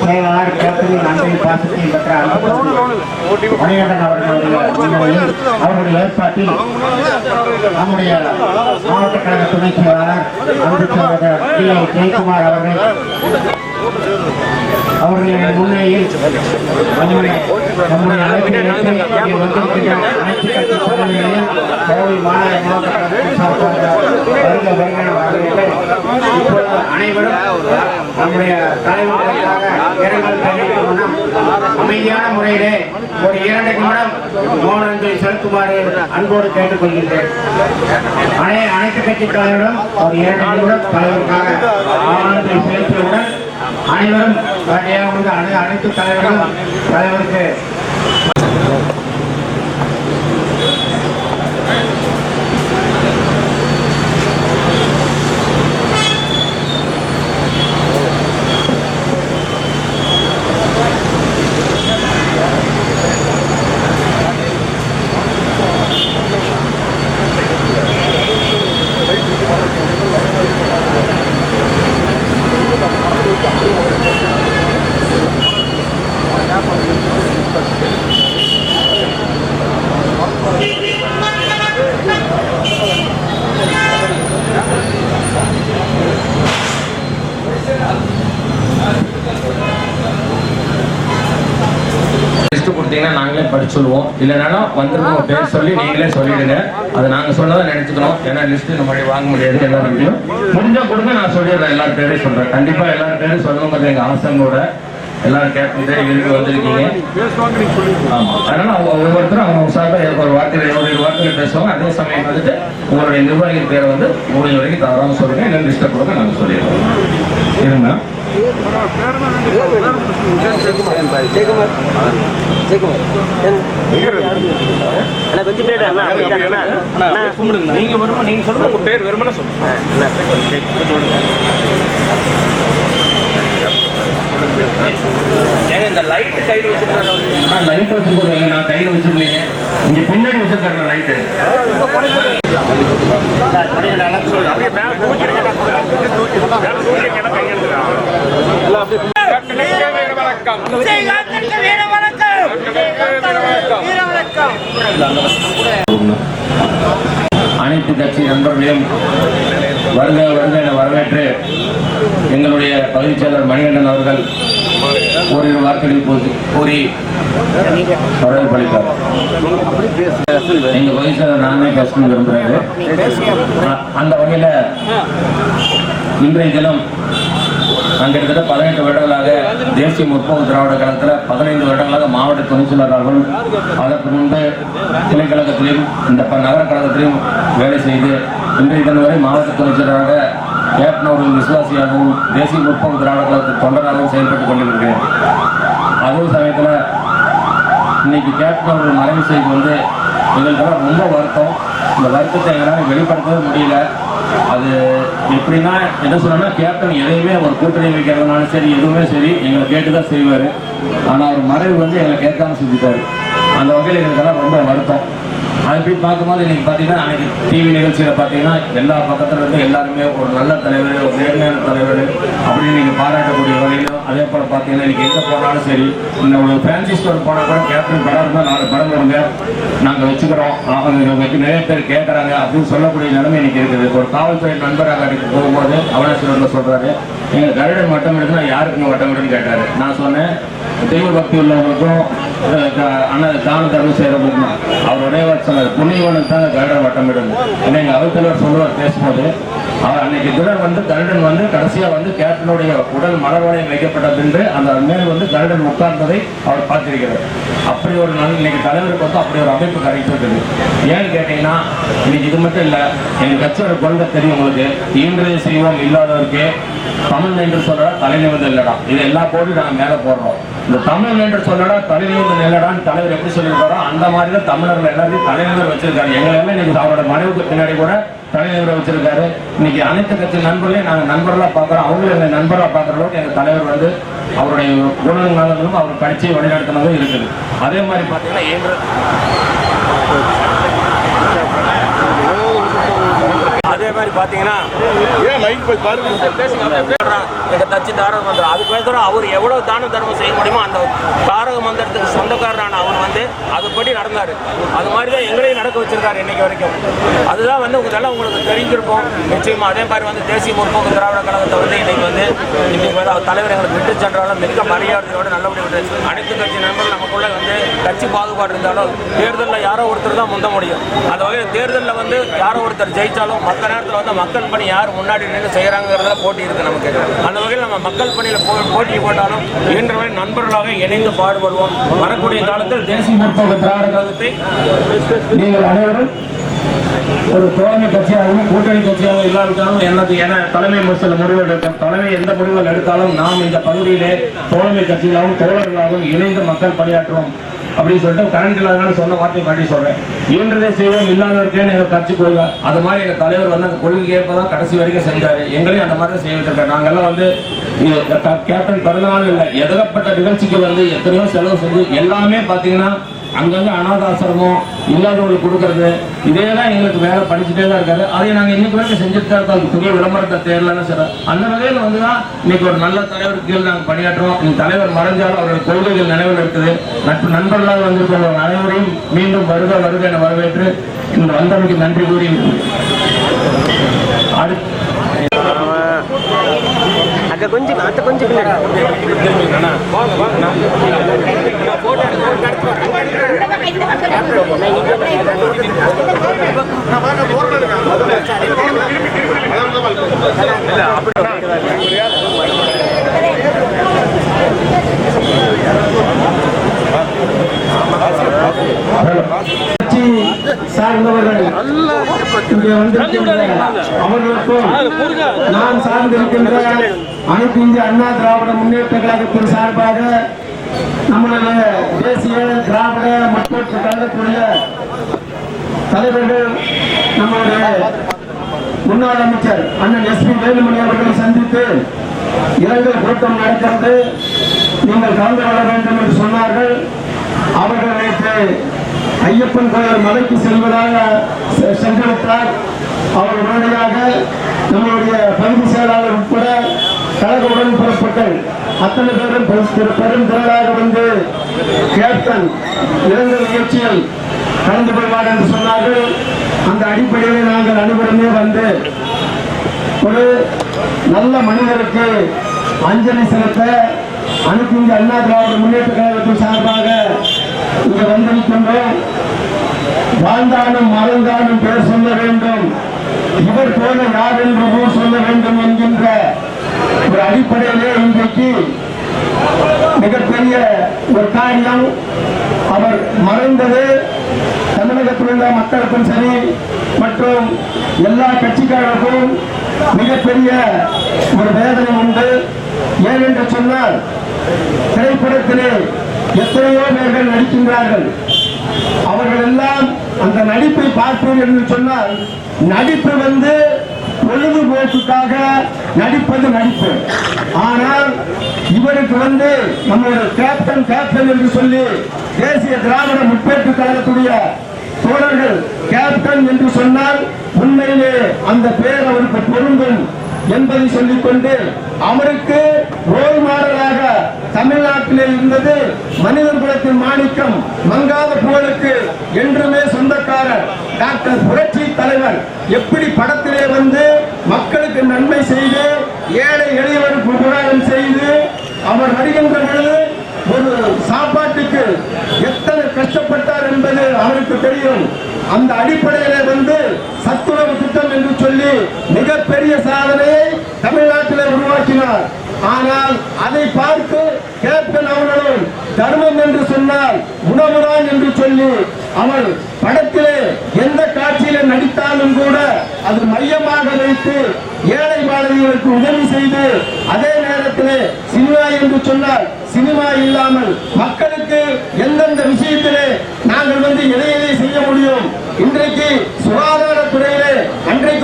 செயலாளர் கேப்டன் அன்பை பாசத்தில் பெற்ற மணிகண்டன் அவர்களுடைய அவருடைய ஏற்பாட்டில் நம்முடைய மாவட்ட கழக துணை செயலாளர் அன்பு சகோதரர் ஜெயக்குமார் அவர்கள் அனைவரும் நம்முடைய தலைவர்களுக்காக இரங்கல் தெரிவிக்கும் அமைதியான முறையிலே ஒரு இரண்டு நிமிடம் மௌனத்தை செலுத்துமாறு அன்போடு கேட்டுக்கொள்கின்றேன் அனை அனைத்து கட்சி தலைவரும் ஒரு இரண்டு நிமிடம் தலைவருக்காக மௌனத்தை செலுத்தியவுடன் அனைவரும் அனைத்து தலைவர்களும் தலைவருக்கு லிஸ்ட் நாங்களே படிச்சு சொல்லுவோம். இல்லைனாலும் வந்திருக்க பேர் சொல்லி நீங்களே சொல்லிடுங்க. அதை நாங்க சொன்னதை நினைச்சுக்கணும். ஏன்னா லிஸ்ட்டு இந்த மாதிரி வாங்க முடியாது எல்லாருக்கும் முடிஞ்சால் கொடுங்க நான் சொல்லிடுறேன் எல்லாரும் பேரையும் சொல்றேன். கண்டிப்பா எல்லாரும் பேரும் சொல்லணுங்கிறது எங்கள் ஆசை கூட எல்லாரும் கேட்டு இருக்கு வந்திருக்கீங்க. ஆமாம் அதனால அவங்க ஒவ்வொருத்தரும் அவங்க சார்பாக ஒரு வார்த்தையில் ஒரு வார்த்தையில் பேசுவாங்க. அதே சமயம் வந்துட்டு உங்களுடைய நிர்வாகிகள் பேரை வந்து முடிஞ்ச வரைக்கும் தவறாம சொல்லுங்கள் இல்லை லிஸ்ட்டை கொடுங்க நாங்கள் சொல்லிடுறோம். இருங்க. அண்ணா கொஞ்சம் பிளேட் அண்ணா அண்ணா கும்பிடுங்க நீங்க வருமா நீங்க சொல்லுங்க உங்க பேர் வெறுமனே சொல்லுங்க இந்த லைட் கையில் லைட் நான் கையில் இங்க பின்னாடி வச்சிருக்காங்க லைட்டு மேல தூக்கி இருக்கா மேல தூக்கி இருக்கா கையில் வணக்கம் அனைத்து கட்சி நண்பர்களையும் வருக வருக என வரவேற்று எங்களுடைய பகுதிச் செயலர் மணிகண்டன் அவர்கள் ஓரிரு வார்த்தைகள் கூறி- கூறி வரவேற்பளித்தார் எங்க பகுதிச் செயலர் நானே பேசணும் விரும்புகிறாரு அ- அந்த வகையில இன்றைய தினம் நான் கிட்டத்தட்ட பதினெட்டு வருடங்களாக தேசிய முற்போக்கு திராவிட கழகத்தில் பதினைந்து வருடங்களாக மாவட்ட துணை செயலாளர்களும் அதற்கு முன்பு கிளைக்கழகத்திலும் இந்த ப- நகர கழகத்திலையும் வேலை செய்து இன்றைய தினம் வரை மாவட்ட துணை செயலராக கேப்டன் விசுவாசியாகவும் தேசிய முற்போக்கு திராவிட கழகத்தின் தொண்டராகவும் செயல்பட்டு கொண்டிருக்கிறேன். அதே சமயத்தில் இன்னைக்கு கேப்டனவர்கள் மறைவு செய்து வந்து எங்களுக்கெல்லாம் ரொம்ப வருத்தம். இந்த வருத்தத்தை எங்களால் வெளிப்படுத்தவே முடியல. அது எப்படின்னா என்ன சொல்லணும்னா கேப்டன் எதையுமே ஒரு கூட்டணி வைக்கிறதுனாலும் சரி எதுவுமே சரி எங்களை கேட்டு தான் செய்வார். ஆனால் அவர் மறைவு வந்து எங்களை கேட்காம செஞ்சுட்டாரு. அந்த வகையில் எங்களுக்கெல்லாம் ரொம்ப வருத்தம். அது போய் பார்க்கும்போது இன்னைக்கு பார்த்தீங்கன்னா அன்னைக்கு டிவி நிகழ்ச்சியில் பார்த்தீங்கன்னா எல்லா பக்கத்துல இருந்து எல்லாருமே ஒரு நல்ல தலைவர் ஒரு நேர்மையான தலைவர் அப்படின்னு நீங்கள் பாராட்டக்கூடிய வகையிலும் அதே போல் பார்த்தீங்கன்னா இன்னைக்கு எங்கே போனாலும் சரி இந்த ஒரு ஃபேன்சி ஸ்டோர் போனால் கூட கேப்டன் படம் இருந்தால் நாலு படம் வருங்க நாங்கள் வச்சுக்கிறோம். அவங்க நிறைய பேர் கேட்குறாங்க அப்படின்னு சொல்லக்கூடிய நிலைமை இன்னைக்கு இருக்குது. ஒரு காவல்துறை நண்பராக அன்னைக்கு போகும்போது அவனாசிரியரில் சொல்கிறாரு எங்கள் கருடன் வட்டம் எடுத்துனா யாருக்குங்க வட்டம் எடுன்னு கேட்டார். நான் சொன்னேன் தெய்வ பக்தி உள்ளவங்களுக்கும் அஹ், தான தர்மம் செய்யறவங்களுக்கும் அவர் ஒரே வார்த்தை சொன்னார் புண்ணியவனுக்கு தான் கருடன் வட்டம் இடும் என்ன எங்கள் அவைத்தலைவர் சொல்லுவார் பேசும்போது அவர் அன்னைக்கு திருடன் வந்து கருடன் வந்து கடைசியாக வந்து கேப்டனுடைய உடல் மலர்வளையம் வைக்கப்பட்டது என்று அந்த மேல் வந்து கருடன் உட்கார்ந்ததை அவர் பார்த்திருக்கிறார். அப்படி ஒரு நாள் இன்னைக்கு தலைவருக்கு வந்து அப்படி ஒரு அமைப்பு கிடைச்சிருக்குது ஏன்னு கேட்டீங்கன்னா இன்னைக்கு இது மட்டும் இல்லை எங்கள் கட்சியோட கொள்கை தெரியும் உங்களுக்கு. இன்றைய செய்வோம் இல்லாதவருக்கு தமிழ் என்று சொல்லடா தலைநிமிர்ந்து இல்லடா. இது எல்லா போடும் நாங்கள் மேலே போடுறோம். இந்த தமிழ் என்று சொல்லடா தலைநிமிர்ந்து நில்லடான்னு தலைவர் எப்படி சொல்லியிருக்காரோ அந்த மாதிரி தான் தமிழர்கள் எல்லாத்தையும் தலைநிமிர் வச்சிருக்காரு. எங்களை எல்லாம் இன்னைக்கு அவரோட மறைவுக்கு பின்னாடி கூட தலைவரை வச்சிருக்காரு. இன்னைக்கு அனைத்து கட்சி நண்பர்களையும் நாங்கள் நண்பர்களாக பார்க்குறோம். அவங்களும் எங்கள் நண்பராக பார்க்குற அளவுக்கு எங்கள் தலைவர் வந்து அவருடைய குணநலங்களும் அவர் கட்சியை வழிநடத்தினதும் இருக்குது. அதே மாதிரி பார்த்தீங்கன்னா எங்கள் அதே மாதிரி பார்த்தீங்கன்னா ஏன் மைக் போய் பாருங்க. எங்க தச்சு தாரக மந்திரம். அதுக்கு பேசுகிறோம் அவர் எவ்வளவு தான தர்மம் செய்ய முடியுமோ அந்த தாரக மந்திரத்துக்கு சொந்தக்காரரான அவர் வந்து அதுபடி நடந்தாரு. அது மாதிரி தான் எங்களையும் நடக்க வச்சிருக்காரு இன்னைக்கு வரைக்கும். அதுதான் வந்து உங்களெல்லாம் உங்களுக்கு தெரிஞ்சிருக்கும். நிச்சயமா அதே மாதிரி வந்து தேசிய முற்போக்கு திராவிட கழகத்தை வந்து இன்னைக்கு வந்து இன்னைக்கு வந்து அவர் தலைவர் எங்களுக்கு விட்டு சென்றாலும் மிக மரியாதையோடு நல்லபடியாக விட்டு அனைத்து கட்சி நண்பர்கள் நமக்குள்ள வந்து கட்சி பாகுபாடு இருந்தாலும் தேர்தலில் யாரோ ஒருத்தர் தான் முந்த முடியும். அந்த வகையில் தேர்தலில் வந்து யாரோ ஒருத்தர் ஜெயிச்சாலும் மற்ற நேரத்தில் வந்து மக்கள் பணி யார் முன்னாடி நின்று செய்கிறாங்கிறதுல போட்டி இருக்கு நமக்கு. அந்த வகையில் நம்ம மக்கள் பணியில் போ போட்டி போட்டாலும் இயன்றவரை நண்பர்களாக இணைந்து பாடுபடுவோம். வரக்கூடிய காலத்தில் தேசிய முற்போக்கு திராவிட கழகத்தை நீங்கள் அனைவரும் ஒரு தோழமை கட்சியாகவும் கூட்டணி கட்சியாகவும் இல்லாவிட்டாலும் எனது என தலைமை சில முடிவுகள் எடுக்கும் தலைமை எந்த முடிவுகள் எடுத்தாலும் நாம் இந்த பகுதியிலே தோழமை கட்சிகளாகவும் தோழர்களாகவும் இணைந்து மக்கள் பணியாற்றுவோம். அப்படின்னு சொல்லிட்டு கரண்ட் இல்லாதனால சொன்ன வார்த்தை காட்டி சொல்றேன். இயன்றதே செய்வோம் இல்லாதவர்க்கேன்னு எங்களை கட்சி கொள்கை அது மாதிரி எங்க தலைவர் வந்து அந்த கொள்கை ஏற்பதான் கடைசி வரைக்கும் செஞ்சாரு. எங்களையும் அந்த மாதிரி தான் செய்ய வச்சிருக்காரு. நாங்கெல்லாம் வந்து கேப்டன் பிறந்தநாள் இல்லை. எதகப்பட்ட நிகழ்ச்சிக்கு வந்து எத்தனையோ செலவு செஞ்சு எல்லாமே பாத்தீங்கன்னா அங்கங்க அனாதாசிரமம் இல்லாதவங்களுக்கு கொடுக்கறது இதே தான் எங்களுக்கு வேலை படிச்சுட்டே தான் இருக்காரு. அதை நாங்கள் இன்னைக்கு வரைக்கும் செஞ்சுட்டு தான் இருக்கோம் பெரிய விளம்பரத்தை தேரலன்னு சொல்ல அந்த வகையில் வந்து தான் இன்னைக்கு ஒரு நல்ல தலைவர் கீழ் நாங்கள் பணியாற்றுறோம். இந்த தலைவர் மறைஞ்சாலும் அவருடைய கொள்கைகள் நினைவில் இருக்குது. நட்பு நண்பர்களாக வந்திருக்கிற அனைவரையும் மீண்டும் வருக வருக என வரவேற்று இந்த வந்தமைக்கு நன்றி கூறி அங்க கொஞ்சம் அத்த கொஞ்சம் பின்னாடி. கட்சி சார்ந்தவர்கள். இங்கே வந்திருக்கின்ற அவர்களுக்கும் நான் சார்ந்திருக்கின்ற அனைத்து இந்திய அண்ணா திராவிட முன்னேற்ற கழகத்தின் சார்பாக நம்மளுடைய தேசிய திராவிட முன்னேற்ற கழகத்துடைய தலைவர்கள் நம்மளுடைய முன்னாள் அமைச்சர் அண்ணன் எஸ் பி வேலுமணி அவர்களை சந்தித்து இரங்கல் கூட்டம் நடக்கிறது. நீங்கள் கலந்து கொள்ள வேண்டும் என்று சொன்னார்கள். அவர்கள் நேற்று ஐயப்பன் கோயில் மலைக்கு செல்வதாக சென்றுவிட்டார் அவர் உடனடியாக நம்முடைய பகுதி செயலாளர் உட்பட கழக உடன் அத்தனை பேரும் பெரும் திரளாக வந்து கேப்டன் இறந்த நிகழ்ச்சியில் கலந்து கொள்வார் என்று சொன்னார்கள். அந்த அடிப்படையில் நாங்கள் அனைவருமே வந்து ஒரு நல்ல மனிதருக்கு அஞ்சலி செலுத்த அனைத்து இந்திய அண்ணா திராவிட முன்னேற்ற கழகத்தின் சார்பாக இங்கு வந்திருக்கின்றோம் வாழ்ந்தாலும் மறந்தாலும் பேர் சொல்ல வேண்டும். இவர் போல யார் என்று ஊர் சொல்ல வேண்டும் என்கின்ற ஒரு அடிப்படையிலே இன்றைக்கு மிகப்பெரிய ஒரு காரியம். அவர் மறைந்தது தமிழகத்தில் உள்ள மக்களுக்கும் சரி மற்றும் எல்லா கட்சிக்காரருக்கும் மிகப்பெரிய ஒரு வேதனை உண்டு. ஏனென்று சொன்னால் திரைப்படத்திலே எத்தனையோ பேர்கள் நடிக்கின்றார்கள். அவர்கள் எல்லாம் அந்த நடிப்பை பார்ப்பீர்கள் என்று சொன்னால் நடிப்பு வந்து பொழுதுபோக்குக்காக நடிப்பது நடிப்பு. ஆனால் இவருக்கு வந்து நம்மளுடைய கேப்டன் கேப்டன் என்று சொல்லி தேசிய திராவிட முற்பேற்று கழகத்துடைய தோழர்கள் கேப்டன் என்று சொன்னால் உண்மையிலே அந்த பேர் அவருக்கு பொருந்தும். என்பதை சொல்லிக்கொண்டு அவருக்கு ரோல் மாடலாக தமிழ்நாட்டிலே இருந்தது மனிதர் குலத்தின் மாணிக்கம் மங்காத புகழுக்கு என்றுமே சொந்தக்காரர் டாக்டர் புரட்சி தலைவர். எப்படி படத்திலே வந்து மக்களுக்கு நன்மை செய்து ஏழை எளியவருக்கு உபகாரம் செய்து அவர் வருகின்ற பொழுது ஒரு சாப்பாட்டுக்கு எத்தனை கஷ்டப்பட்டார் என்பது அவருக்கு தெரியும். அந்த அடிப்படையில வந்து சத்துணவு திட்டம் என்று சொல்லி மிகப்பெரிய சாதனையை தமிழ்நாட்டில் உருவாக்கினார். ஆனால் அதை பார்த்து கேப்டன் அவர்களும் தர்மம் என்று சொன்னால் உணவுதான் என்று சொல்லி அவள் படத்திலே எந்த காட்சியில நடித்தாலும் கூட அது மையமாக வைத்து ஏழை மாணவிகளுக்கு உதவி செய்து அதே நேரத்திலே சினிமா என்று சொன்னால் சினிமா இல்லாமல் மக்களுக்கு எந்தெந்த விஷயத்திலே நாங்கள் வந்து எதை செய்ய முடியும்? இன்றைக்கு சுகாதாரத்துறையிலே அன்றைக்கு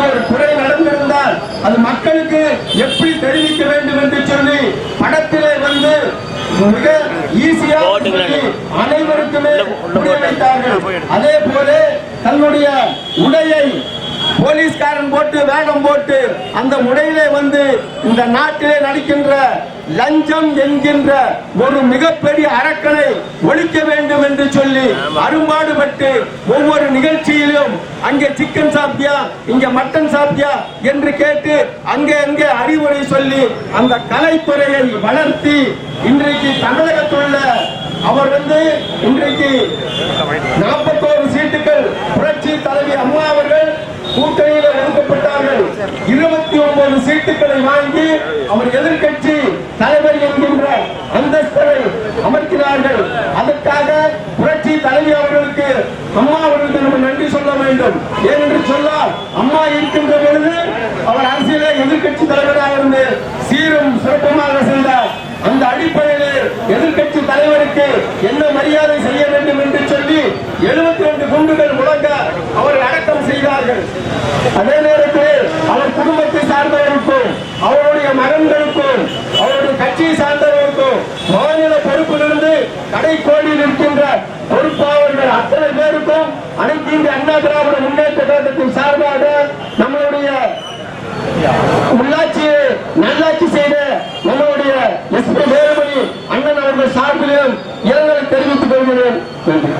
அது மக்களுக்கு எப்படி தெரிவிக்க வேண்டும் என்று சொல்லி படத்திலே வந்து மிக ஈஸியா சொல்லி அனைவருக்குமே அதே போல தன்னுடைய உடையை போலீஸ்காரன் போட்டு வேகம் போட்டு அந்த உடையிலே வந்து இந்த நாட்டிலே நடிக்கின்ற லஞ்சம் என்கின்ற ஒரு மிகப்பெரிய அரக்கனை ஒழிக்க வேண்டும் என்று சொல்லி அரும்பாடுபட்டு ஒவ்வொரு நிகழ்ச்சியிலும் அங்கே சிக்கன் சாப்பிட்டியா இங்க மட்டன் சாப்பிட்டியா என்று கேட்டு அங்கே அங்கே அறிவுரை சொல்லி அந்த கலைத்துறையை வளர்த்தி இன்றைக்கு தமிழகத்தில் உள்ள அவர் வந்து இன்றைக்கு நாற்பத்தோரு சீட்டுகள் புரட்சி தலைவி அம்மா அவர்கள் கூட்டணியில் ஒதுக்கப்பட்டார்கள் இருபத்தி ஒன்பது சீட்டுகளை வாங்கி அவர் எதிர்கட்சி தலைவர் என்கின்ற அந்தஸ்தரை அமர்த்தினார்கள். அதற்காக புரட்சி தலைவி அவர்களுக்கு அம்மா அவர்களுக்கு நம்ம நன்றி சொல்ல வேண்டும். ஏனென்று சொன்னால் அம்மா இருக்கின்ற பொழுது அவர் அரசியல எதிர்க்கட்சி தலைவராக இருந்து சீரும் சிறப்புமாக சென்றார் அந்த அடிப்படையில் எதிர்க்கட்சி தலைவருக்கு என்ன மரியாதை செய்ய வேண்டும் என்று சொல்லி 72 ரெண்டு குண்டுகள் முழங்க அவர் அடக்கம் செய்தார்கள். அதே நேரத்தில் அவர் குடும்பத்தை சார்ந்தவருக்கும் அவருடைய மகன்களுக்கும் அவருடைய கட்சியை சார்ந்தவருக்கும் மாநில பொறுப்பிலிருந்து கடைக்கோடியில் இருக்கின்ற பொறுப்பாளர்கள் அத்தனை பேருக்கும் அனைத்து இந்திய அண்ணா திராவிட முன்னேற்ற கழகத்தின் சார்பாக நம்மளுடைய உள்ளாட்சியை நல்லாட்சி செய்த நம்மளுடைய எஸ்பி வேலுமணி அண்ணன் அவர்கள் சார்பிலும் இரங்கலை தெரிவித்துக் கொள்கிறேன். நன்றி.